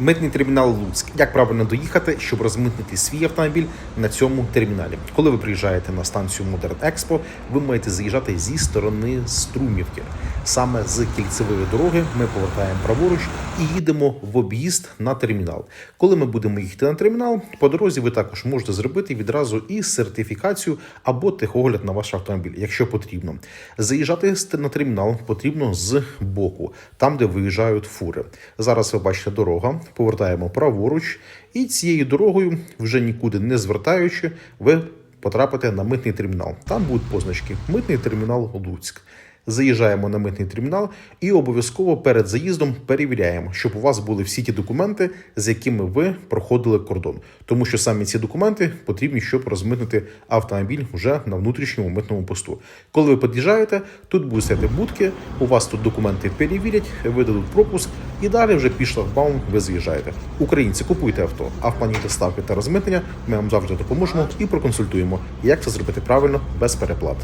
Митний термінал Луцьк. Як правильно доїхати, щоб розмитнити свій автомобіль на цьому терміналі? Коли ви приїжджаєте на станцію Модерн Експо, ви маєте заїжджати зі сторони Струмівки. Саме з кільцевої дороги ми повертаємо праворуч і їдемо в об'їзд на термінал. Коли ми будемо їхати на термінал, по дорозі ви також можете зробити відразу і сертифікацію або техогляд на ваш автомобіль, якщо потрібно. Заїжджати на термінал потрібно з боку, там де виїжджають фури. Зараз ви бачите дорога, повертаємо праворуч, і цією дорогою, вже нікуди не звертаючи, ви потрапите на митний термінал. Там будуть позначки Митний термінал Луцьк. Заїжджаємо на митний термінал і обов'язково перед заїздом перевіряємо, щоб у вас були всі ті документи, з якими ви проходили кордон. Тому що саме ці документи потрібні, щоб розмитнити автомобіль вже на внутрішньому митному посту. Коли ви під'їжджаєте, тут будуть стояти будки, у вас тут документи перевірять, видадуть пропуск, і далі вже під шлагбаум ви заїжджаєте. Українці, купуйте авто, а в плані доставки та розмитнення ми вам завжди допоможемо і проконсультуємо, як це зробити правильно без переплат.